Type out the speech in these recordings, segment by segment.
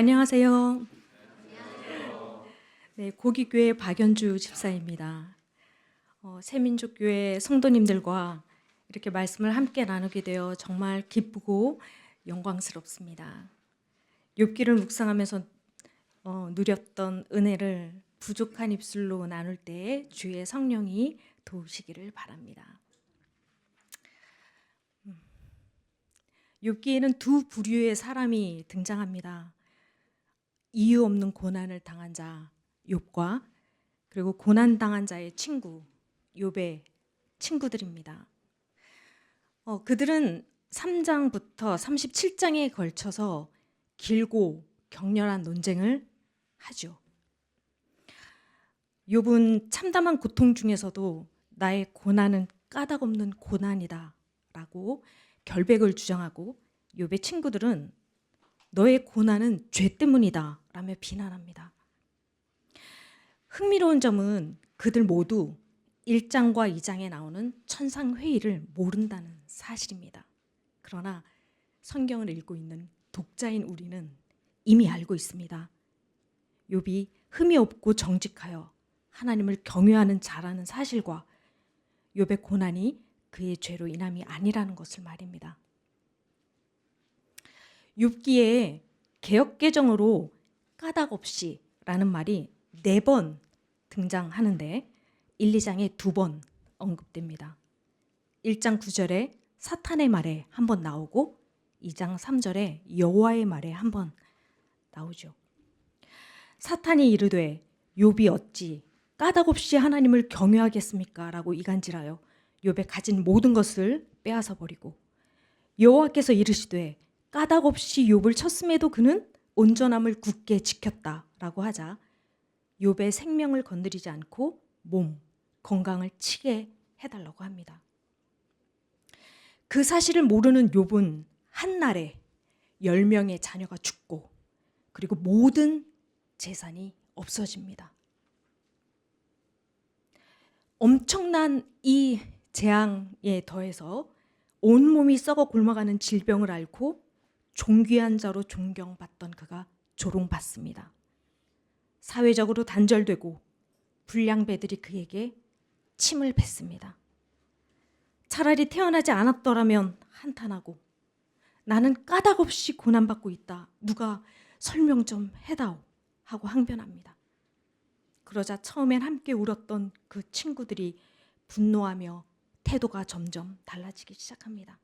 안녕하세요. 네, 고기교회 박연주 집사입니다. 어, 새민족교회 성도님들과 이렇게 말씀을 함께 나누게 되어 정말 기쁘고 영광스럽습니다. 욥기를 묵상하면서 어, 누렸던 은혜를 부족한 입술로 나눌 때 주의 성령이 도우시기를 바랍니다. 음. 욥기에는 두 부류의 사람이 등장합니다. 이유 없는 고난을 당한 자 욥과 그리고 고난 당한 자의 친구 욥의 친구들입니다. 어, 그들은 3장부터 37장에 걸쳐서 길고 격렬한 논쟁을 하죠. 욥은 참담한 고통 중에서도 나의 고난은 까닭없는 고난이다라고 결백을 주장하고 욥의 친구들은 너의 고난은 죄 때문이다 라며 비난합니다. 흥미로운 점은 그들 모두 1장과 2장에 나오는 천상회의를 모른다는 사실입니다. 그러나 성경을 읽고 있는 독자인 우리는 이미 알고 있습니다. 욥이 흠이 없고 정직하여 하나님을 경외하는 자라는 사실과 욥의 고난이 그의 죄로 인함이 아니라는 것을 말입니다. 욥기에 개혁 개정으로 까닭 없이라는 말이 네 번 등장하는데 1, 2장에 두 번 언급됩니다. 1장 9절에 사탄의 말에 한 번 나오고 2장 3절에 여호와의 말에 한 번 나오죠. 사탄이 이르되 욥이 어찌 까닭 없이 하나님을 경외하겠습니까? 라고 이간질하여 욥의 가진 모든 것을 빼앗아 버리고 여호와께서 이르시되 까닭 없이 욥을 쳤음에도 그는 온전함을 굳게 지켰다라고 하자 욥의 생명을 건드리지 않고 몸 건강을 치게 해달라고 합니다. 그 사실을 모르는 욥은 한 날에 열 명의 자녀가 죽고 그리고 모든 재산이 없어집니다. 엄청난 이 재앙에 더해서 온몸이 썩어 굶어가는 질병을 앓고 존귀한 자로 존경받던 그가 조롱받습니다. 사회적으로 단절되고 불량배들이 그에게 침을 뱉습니다. 차라리 태어나지 않았더라면 한탄하고 나는 까닭없이 고난받고 있다. 누가 설명 좀 해다오 하고 항변합니다. 그러자 처음엔 함께 울었던 그 친구들이 분노하며 태도가 점점 달라지기 시작합니다.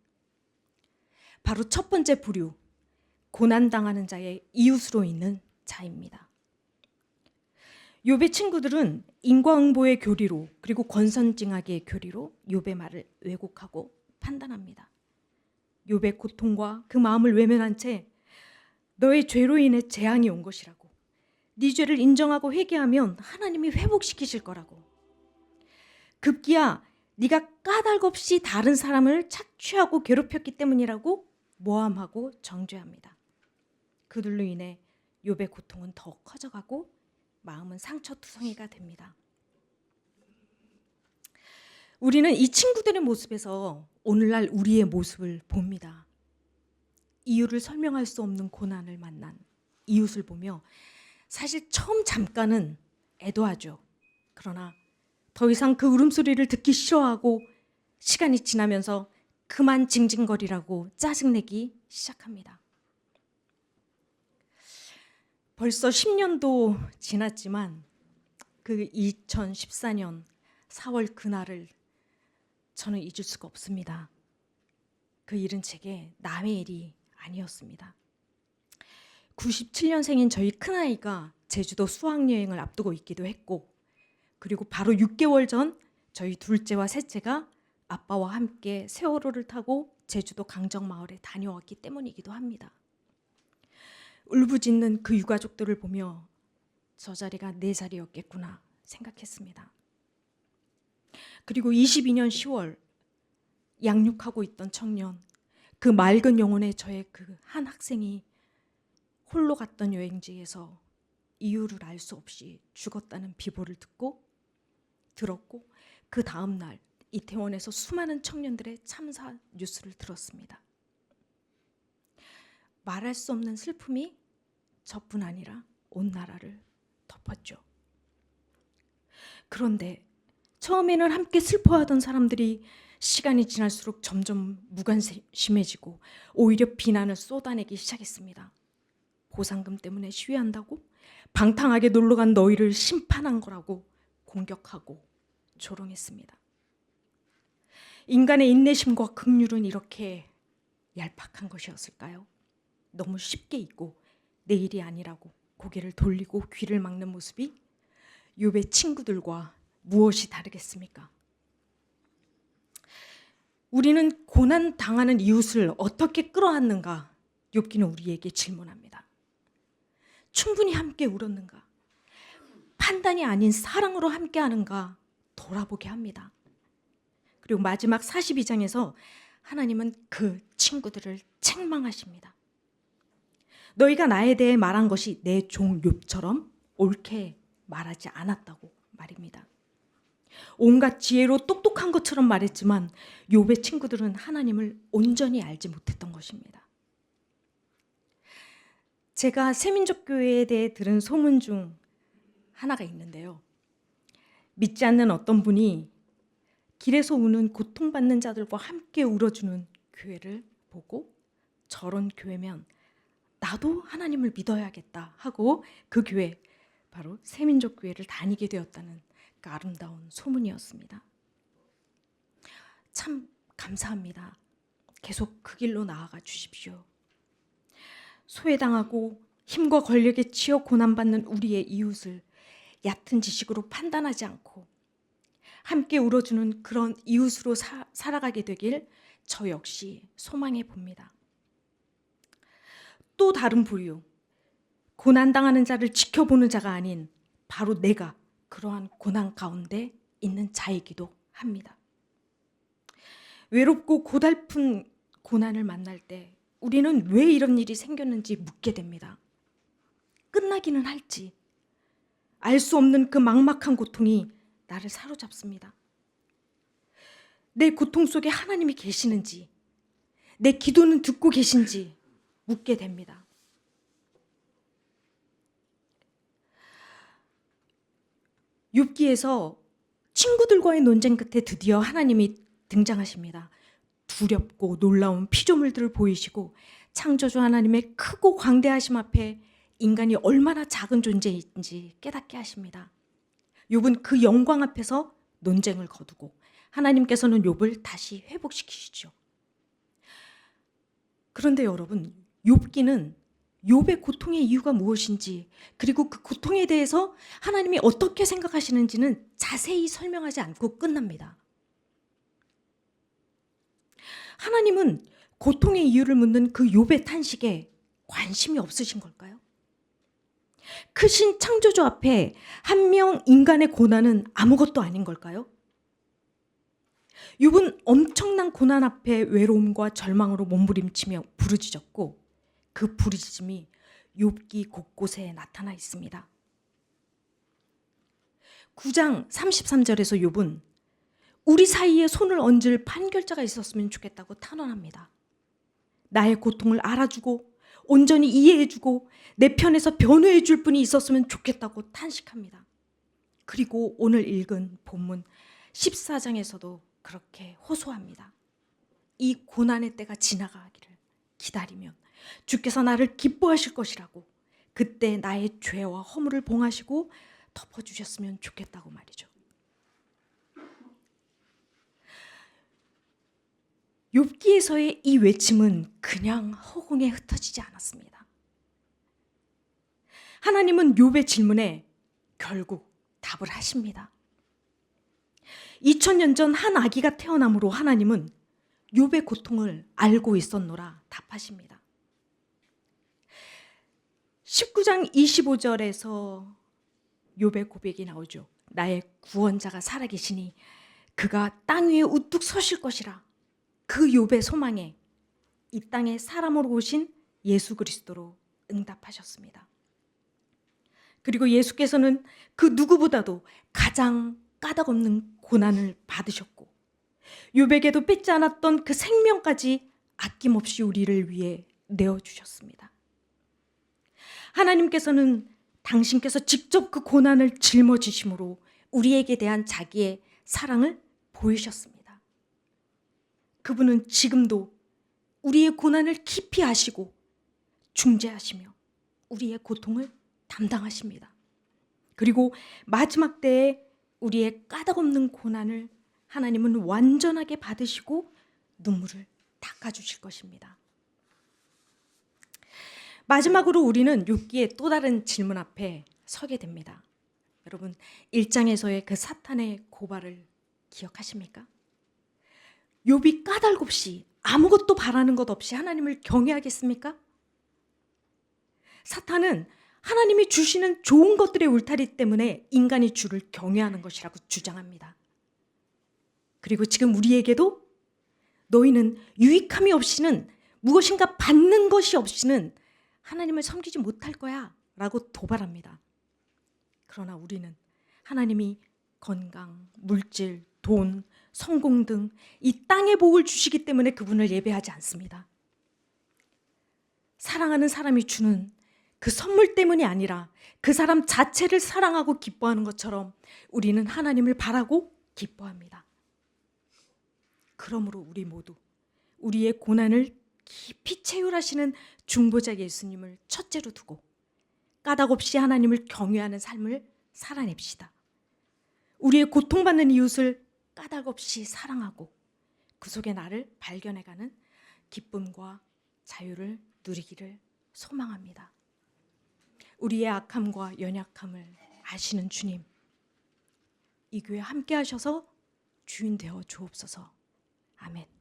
바로 첫 번째 부류, 고난당하는 자의 이웃으로 있는 자입니다. 욥의 친구들은 인과응보의 교리로 그리고 권선징악의 교리로 욥의 말을 왜곡하고 판단합니다. 욥의 고통과 그 마음을 외면한 채 너의 죄로 인해 재앙이 온 것이라고 네 죄를 인정하고 회개하면 하나님이 회복시키실 거라고 급기야 네가 까닭 없이 다른 사람을 착취하고 괴롭혔기 때문이라고 모함하고 정죄합니다. 그들로 인해 욥의 고통은 더 커져가고 마음은 상처투성이가 됩니다. 우리는 이 친구들의 모습에서 오늘날 우리의 모습을 봅니다. 이유를 설명할 수 없는 고난을 만난 이웃을 보며 사실 처음 잠깐은 애도하죠. 그러나 더 이상 그 울음소리를 듣기 싫어하고 시간이 지나면서 그만 징징거리라고 짜증내기 시작합니다. 벌써 10년도 지났지만 그 2014년 4월 그날을 저는 잊을 수가 없습니다. 그 일은 제게 남의 일이 아니었습니다. 97년생인 저희 큰아이가 제주도 수학여행을 앞두고 있기도 했고 그리고 바로 6개월 전 저희 둘째와 셋째가 아빠와 함께 세월호를 타고 제주도 강정마을에 다녀왔기 때문이기도 합니다. 울부짖는 그 유가족들을 보며 저 자리가 내 자리였겠구나 생각했습니다. 그리고 22년 10월 양육하고 있던 청년 그 맑은 영혼의 저의 그 한 학생이 홀로 갔던 여행지에서 이유를 알 수 없이 죽었다는 비보를 듣고 들었고 그 다음 날 이태원에서 수많은 청년들의 참사 뉴스를 들었습니다. 말할 수 없는 슬픔이 저뿐 아니라 온 나라를 덮었죠. 그런데 처음에는 함께 슬퍼하던 사람들이 시간이 지날수록 점점 무관심해지고 오히려 비난을 쏟아내기 시작했습니다. 보상금 때문에 시위한다고? 방탕하게 놀러 간 너희를 심판한 거라고 공격하고 조롱했습니다. 인간의 인내심과 긍휼은 이렇게 얄팍한 것이었을까요? 너무 쉽게 잊고 내 일이 아니라고 고개를 돌리고 귀를 막는 모습이 욥의 친구들과 무엇이 다르겠습니까? 우리는 고난 당하는 이웃을 어떻게 끌어안는가? 욥기는 우리에게 질문합니다. 충분히 함께 울었는가? 판단이 아닌 사랑으로 함께 하는가? 돌아보게 합니다. 그리고 마지막 42장에서 하나님은 그 친구들을 책망하십니다. 너희가 나에 대해 말한 것이 내 종 욥처럼 옳게 말하지 않았다고 말입니다. 온갖 지혜로 똑똑한 것처럼 말했지만 욥의 친구들은 하나님을 온전히 알지 못했던 것입니다. 제가 세민족 교회에 대해 들은 소문 중 하나가 있는데요. 믿지 않는 어떤 분이 길에서 우는 고통받는 자들과 함께 울어주는 교회를 보고 저런 교회면 나도 하나님을 믿어야겠다 하고 그 교회 바로 세민족 교회를 다니게 되었다는 그 아름다운 소문이었습니다. 참 감사합니다. 계속 그 길로 나아가 주십시오. 소외당하고 힘과 권력에 치여 고난받는 우리의 이웃을 얕은 지식으로 판단하지 않고 함께 울어주는 그런 이웃으로 사, 살아가게 되길 저 역시 소망해 봅니다. 또 다른 부류, 고난당하는 자를 지켜보는 자가 아닌 바로 내가 그러한 고난 가운데 있는 자이기도 합니다. 외롭고 고달픈 고난을 만날 때 우리는 왜 이런 일이 생겼는지 묻게 됩니다. 끝나기는 할지 알 수 없는 그 막막한 고통이 나를 사로잡습니다. 내 고통 속에 하나님이 계시는지, 내 기도는 듣고 계신지 묻게 됩니다. 욥기에서 친구들과의 논쟁 끝에 드디어 하나님이 등장하십니다. 두렵고 놀라운 피조물들을 보이시고 창조주 하나님의 크고 광대하심 앞에 인간이 얼마나 작은 존재인지 깨닫게 하십니다. 욥은 그 영광 앞에서 논쟁을 거두고 하나님께서는 욥을 다시 회복시키시죠. 그런데 여러분, 욥기는 욥의 고통의 이유가 무엇인지 그리고 그 고통에 대해서 하나님이 어떻게 생각하시는지는 자세히 설명하지 않고 끝납니다. 하나님은 고통의 이유를 묻는 그 욥의 탄식에 관심이 없으신 걸까요? 크신 창조주 앞에 한 명 인간의 고난은 아무것도 아닌 걸까요? 욥은 엄청난 고난 앞에 외로움과 절망으로 몸부림치며 부르짖었고 그 부르짖음이 욥기 곳곳에 나타나 있습니다. 9장 33절에서 욥은 우리 사이에 손을 얹을 판결자가 있었으면 좋겠다고 탄원합니다. 나의 고통을 알아주고 온전히 이해해주고 내 편에서 변호해줄 분이 있었으면 좋겠다고 탄식합니다. 그리고 오늘 읽은 본문 14장에서도 그렇게 호소합니다. 이 고난의 때가 지나가기를 기다리면 주께서 나를 기뻐하실 것이라고 그때 나의 죄와 허물을 봉하시고 덮어주셨으면 좋겠다고 말이죠. 욥기에서의 이 외침은 그냥 허공에 흩어지지 않았습니다. 하나님은 욥의 질문에 결국 답을 하십니다. 2000년 전 한 아기가 태어남으로 하나님은 욥의 고통을 알고 있었노라 답하십니다. 19장 25절에서 욥의 고백이 나오죠. 나의 구원자가 살아계시니 그가 땅 위에 우뚝 서실 것이라. 그 욥의 소망에 이 땅에 사람으로 오신 예수 그리스도로 응답하셨습니다. 그리고 예수께서는 그 누구보다도 가장 까닭없는 고난을 받으셨고 욥에게도 뺏지 않았던 그 생명까지 아낌없이 우리를 위해 내어 주셨습니다. 하나님께서는 당신께서 직접 그 고난을 짊어지심으로 우리에게 대한 자기의 사랑을 보이셨습니다. 그분은 지금도 우리의 고난을 깊이 아시고 중재하시며 우리의 고통을 담당하십니다. 그리고 마지막 때에 우리의 까닭없는 고난을 하나님은 완전하게 받으시고 눈물을 닦아주실 것입니다. 마지막으로 우리는 욥기의 또 다른 질문 앞에 서게 됩니다. 여러분, 1장에서의 그 사탄의 고발을 기억하십니까? 욥이 까닭 없이 아무것도 바라는 것 없이 하나님을 경외하겠습니까? 사탄은 하나님이 주시는 좋은 것들의 울타리 때문에 인간이 주를 경외하는 것이라고 주장합니다. 그리고 지금 우리에게도 너희는 유익함이 없이는 무엇인가 받는 것이 없이는 하나님을 섬기지 못할 거야 라고 도발합니다. 그러나 우리는 하나님이 건강, 물질, 돈, 성공 등 이 땅의 복을 주시기 때문에 그분을 예배하지 않습니다. 사랑하는 사람이 주는 그 선물 때문이 아니라 그 사람 자체를 사랑하고 기뻐하는 것처럼 우리는 하나님을 바라고 기뻐합니다. 그러므로 우리 모두 우리의 고난을 깊이 채울하시는 중보자 예수님을 첫째로 두고 까닭 없이 하나님을 경외하는 삶을 살아냅시다. 우리의 고통받는 이웃을 까닭 없이 사랑하고 그 속에 나를 발견해가는 기쁨과 자유를 누리기를 소망합니다. 우리의 악함과 연약함을 아시는 주님, 이 교회 함께 하셔서 주인 되어 주옵소서. 아멘.